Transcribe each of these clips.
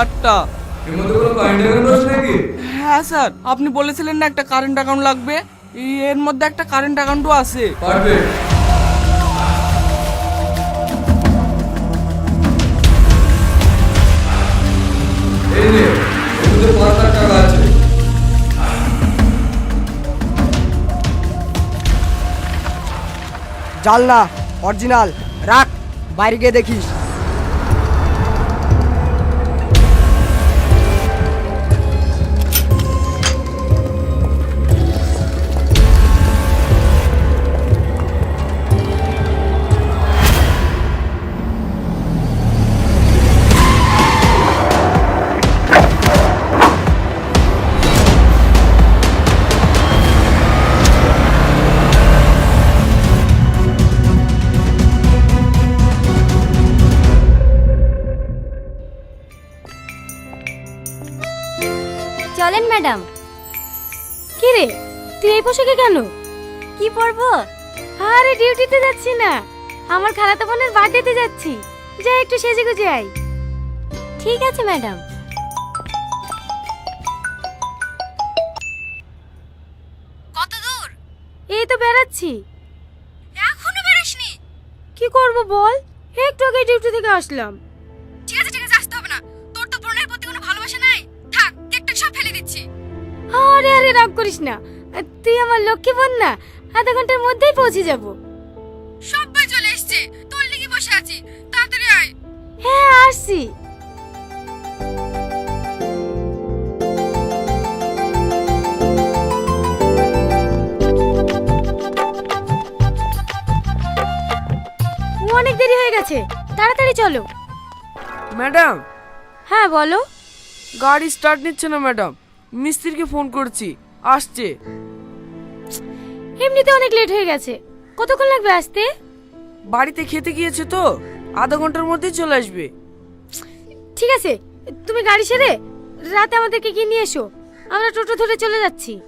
আটটা এর মধ্যে কোনো কারেন্ট অ্যাকাউন্ট আছে নাকি? হ্যাঁ স্যার। আপনি বলেছিলেন না একটা কারেন্ট অ্যাকাউন্ট লাগবে? এর মধ্যে একটা কারেন্ট অ্যাকাউন্টও আছে। পারফেক্ট এই নে এর মধ্যে পাঁচ লাখ টাকা আছে। জাল না অরিজিনাল রাখ বাইরে গিয়ে দেখিস। চলেন ম্যাডাম। কি রে তুই এই পোশাকে কেন? কি পরবো? আরে ডিউটিতে যাচ্ছি না। আমার খালাতো বোনের বার্থডেতে যাচ্ছি। যাই একটু সেজে গুজে আই ঠিক আছে ম্যাডাম। কত দূর? এই তো বেড়াচ্ছি। এখনও বেরোসনি? কি করব বল? একটু আগে ডিউটি থেকে আসলাম। আরে আরে রাগ করিস না। তুই আমার লক্ষ্মী বোন না আধা ঘণ্টার মধ্যেই পৌঁছে যাব। সবাই চলে এসেছে। তোর লিগে বসে আছি। তাড়াতাড়ি আয়। হ্যাঁ আসছি। অনেক দেরি হয়ে গেছে। তাড়াতাড়ি চলো। ম্যাডাম হ্যাঁ বলো। গাড়ি স্টার্ট নিচ্ছে না ম্যাডাম। মিস্ত্রিকে ফোন করছি। আসছে। এমনিতে অনেক লেট হয়ে গেছে। কতক্ষণ লাগবে আসতে? বাড়িতে খেতে গিয়েছে তো। আধা ঘণ্টার মধ্যেই চলে আসবে। ঠিক আছে তুমি গাড়ি সেরে রাতে আমাদেরকে গিয়ে নিয়ে এসো। আমরা টোটো ধরে চলে যাচ্ছি।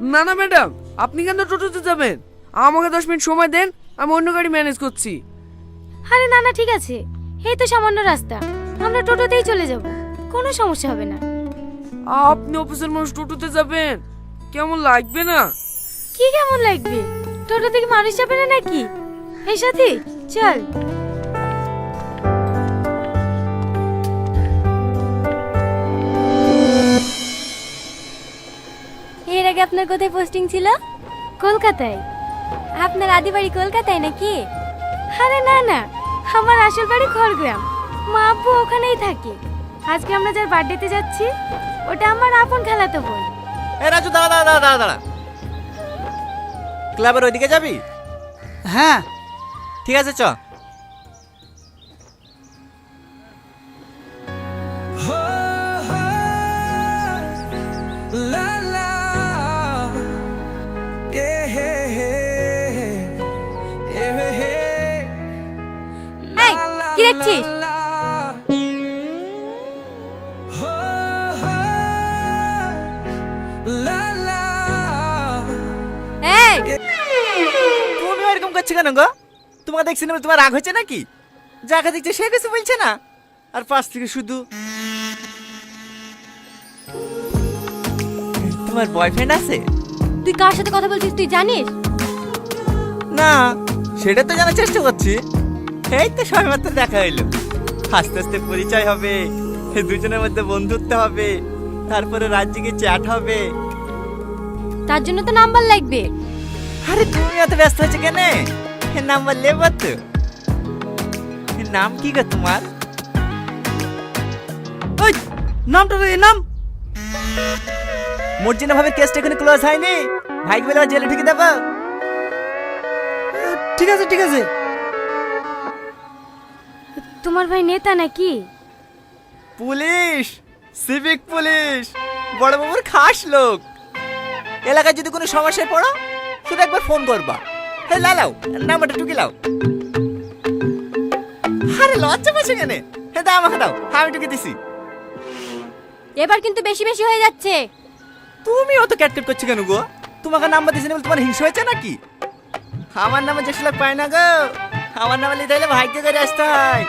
না না ম্যাডাম আপনি কেন টোটোতে যাবেন? আমাকে দশ মিনিট সময় দেন আমি অন্য গাড়ি ম্যানেজ করছি। আরে না না ঠিক আছে। এই তো সামান্য রাস্তা। আমরা টোটোতেই চলে যাব। কোনো সমস্যা হবে না। আপনি অফিসের মানুষ টোটোতে যাবেন। কেমন লাগবে না? কি কেমন লাগবে? টোটো থেকে মানুষ যাবে না নাকি? এই সাথে, চল। এর আগে আপনার কোথায় পোস্টিং ছিল? কলকাতায়। আপনার আদি বাড়ি কলকাতায় নাকি? আরে না না। আমার আসল বাড়ি খড়গ্রাম। মা আব্বু ওখানেই থাকে। আজকে আমরা যার বার্থডেতে যাচ্ছি ওটা আমার আপন খালাতো বোন এ রাজু দাঁড়া দাঁড়া দাঁড়া দাঁড়া দাঁড়া। ক্লাবের ওইদিকে যাবি? হ্যাঁ। ঠিক আছে চ। কি দেখছিস? এরকম করছ কেন গো? তোমাকে দেখছি না তোমার রাগ হয়েছে নাকি? যাকে দেখছে সে কিছু বলছে না? আর পাশ থেকে শুধু তোমার বয়ফ্রেন্ড আছে? তুই কার সাথে কথা বলছিস তুই জানিস? না সেটা তো জানার চেষ্টা করছি। এই তো সবাই মাত্র দেখা হইল। আস্তে আস্তে পরিচয় হবে দুজনের মধ্যে বন্ধুত্ব হবে তারপরে রাজ্যকে চ্যাট হবে। তার জন্য তো নাম্বার লাগবে। আরে তুমি এত ব্যস্ত হচ্ছে কেন? নাম্বার লেবো তো নাম কি গো তোমার? ওই নামটা তো নাম? মর্জিনা ভাবে কেসটা এখানে ক্লোজ হয়নি। ভাইকে বলে জেলে ঢুকে দেবো। ঠিক আছে ঠিক আছে। তোমার ভাই নেতা নাকি? Police civic police. বড় বাবুর খাস লোক। এলাকায় যদি কোনো সমস্যায় পড়ো শুধু একবার ফোন করবা। হে লালাও নাম্বারটা টুকি লাও আরে লজ্জা পাচ্ছে কেন? হে দাও আমাকে দাও আমি টুকে দিছি। এবার কিন্তু বেশি বেশি হয়ে যাচ্ছে। তুমি অত ক্যাটকেট করছ কেন গো? তোমাকে নাম্বার দিছি বলে তোমার হিংসা হয়েছে নাকি? আমার নামে যেসব পায় না গো। আমার নামে লিখতে হলে ভাগ্য করে আসতে হয়।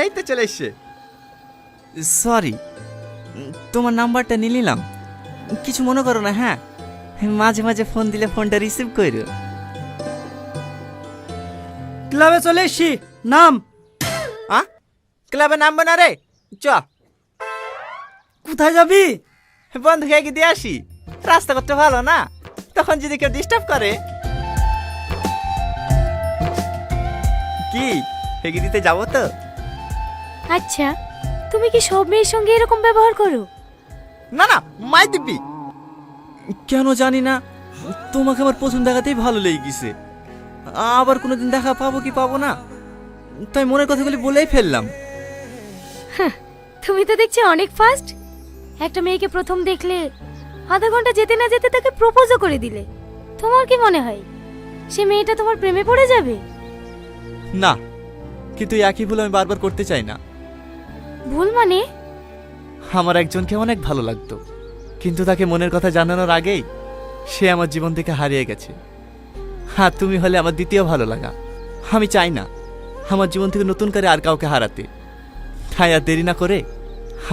এই তো চলে এসছে। সরি তোমার নাম্বারটা নিয়ে নিলাম। কিছু মনে করো না হ্যাঁ? মাঝে মাঝে ফোন দিলে ফোনটা রিসিভ করো ক্লাবে চলে এসছি নাম। আ? ক্লাবে নামবো না রে চ। কোথায় যাবি? বন্ধু খেয়ে দিয়ে আসি? রাস্তা করতে ভালো না তখন যদি কেউ ডিস্টার্ব করে। কি হেগে দিতে যাব তো? আচ্ছা। তুমি কি সব মেয়ের সঙ্গে এরকম ব্যবহার করো? না না মাই দিবি কেন জানি না তোমাকে আমার প্রথম দেখাতেই ভালো লেগে গেছে আবার কোনোদিন দেখা পাবো কি পাবো না? তাই মনের কথাগুলি বলেই ফেললাম। তুমি তো দেখছি অনেক ফাস্ট একটা মেয়েকে প্রথম দেখলে আধা ঘণ্টা যেতে না যেতে তাকে প্রপোজও করে দিলে। তোমার কি মনে হয় সে মেয়েটা তোমার প্রেমে পড়ে যাবে? না কিন্তু একই ভুল আমি বারবার করতে চাই না। ভুল মানে? আমার একজনকে অনেক ভালো লাগতো, কিন্তু তাকে মনের কথা জানানোর আগেই সে আমার জীবন থেকে হারিয়ে গেছে। হ্যাঁ তুমি হলে আমার দ্বিতীয় ভালো লাগা। আমি চাই না আমার জীবন থেকে নতুন করে আর কাউকে হারাতে। তাই আর দেরি না করে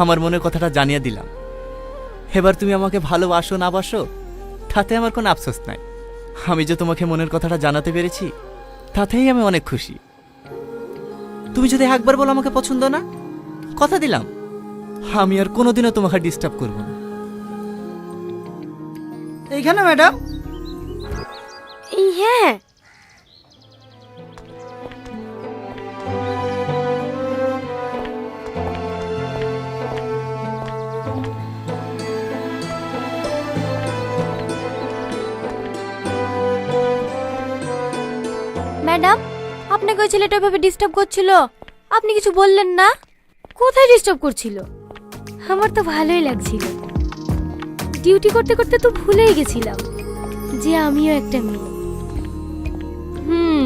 আমার মনের কথাটা জানিয়ে দিলাম। এবার তুমি আমাকে ভালোবাসো, না বাসো, তাতে আমার কোনো আফসোস নাই। আমি যে তোমাকে মনের কথাটা জানাতে পেরেছি, তাতেই আমি অনেক খুশি। তুমি যদি একবার বলো আমাকে পছন্দ না? কথা দিলাম। আমি আর কোনোদিনও তোমাকে ডিস্টার্ব করব না। এইখানে ম্যাডাম এই হ্যাঁ। ম্যাডাম আপনাকে ওই ছেলেটা ভাবে ডিস্টার্ব করছিল। আপনি কিছু বললেন না? কোথায় ডিস্টার্ব করছিল? আমার তো ভালোই লাগছিল। ডিউটি করতে করতে তো ভুলেই গেছিলাম যে আমিও একটা মেয়ে। হুম,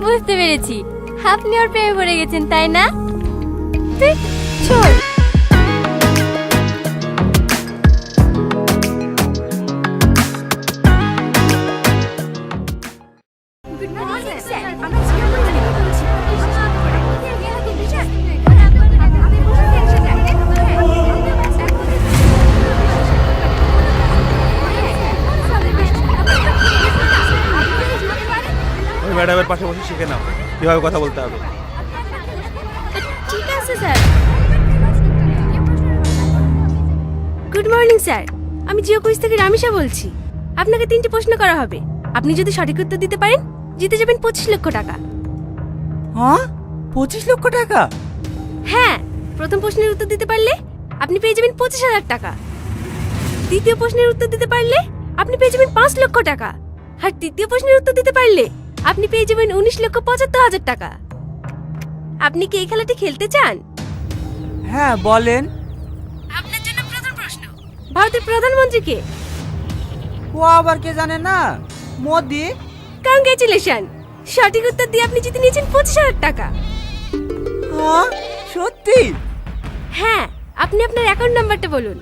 বুঝতে পেরেছি। আপনি ওর প্রেমে পড়ে গেছেন, তাই না? চল। ম্যাডামের পাশে বসে শিখে নাও। কীভাবে কথা বলতে হবে। ঠিক আছে স্যার। Good morning sir. আমি জিও কুইজ থেকে রামিশা বলছি। আপনাকে তিনটি প্রশ্ন করা হবে। আপনি যদি সঠিক উত্তর দিতে পারেন জিতে যাবেন পঁচিশ লক্ষ টাকা। হ্যাঁ? পঁচিশ লক্ষ টাকা? হ্যাঁ প্রথম প্রশ্নের উত্তর দিতে পারলে আপনি পেয়ে যাবেন পঁচিশ হাজার টাকা। দ্বিতীয় প্রশ্নের উত্তর দিতে পারলে আপনি পেয়ে যাবেন পাঁচ লক্ষ টাকা। আর তৃতীয় প্রশ্নের উত্তর দিতে পারলে আপনি পেয়ে যাবেন উনিশ লক্ষ পঁচাত্তর হাজার টাকা। আপনি কি এই খেলাটি খেলতে চান? হ্যাঁ বলেন। আপনার জন্য প্রথম প্রশ্ন। ভারতের প্রধানমন্ত্রী কে? ও আবার কে জানে না? মোদি। কংগ্রেচুলেশন সঠিক উত্তর দিয়ে আপনি জিতে নিয়েছেন পঁচিশ হাজার টাকা। হ্যাঁ সত্যি? হ্যাঁ আপনি আপনার অ্যাকাউন্ট নাম্বারটা বলুন।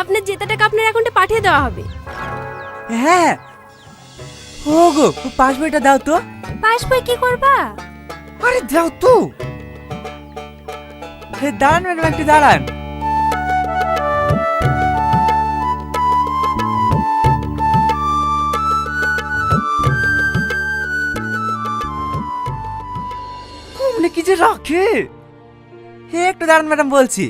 আপনার জেতা টাকা আপনার অ্যাকাউন্টে পাঠিয়ে দেওয়া হবে। হ্যাঁ ও গো পাস বইটা দাও তো। পাস বই কি করবা? আরে দাও তো। হে দাঁড়ান ম্যাডাম একটু দাঁড়ান। কি যে রাখে? হে একটু দাঁড়ান ম্যাডাম বলছি।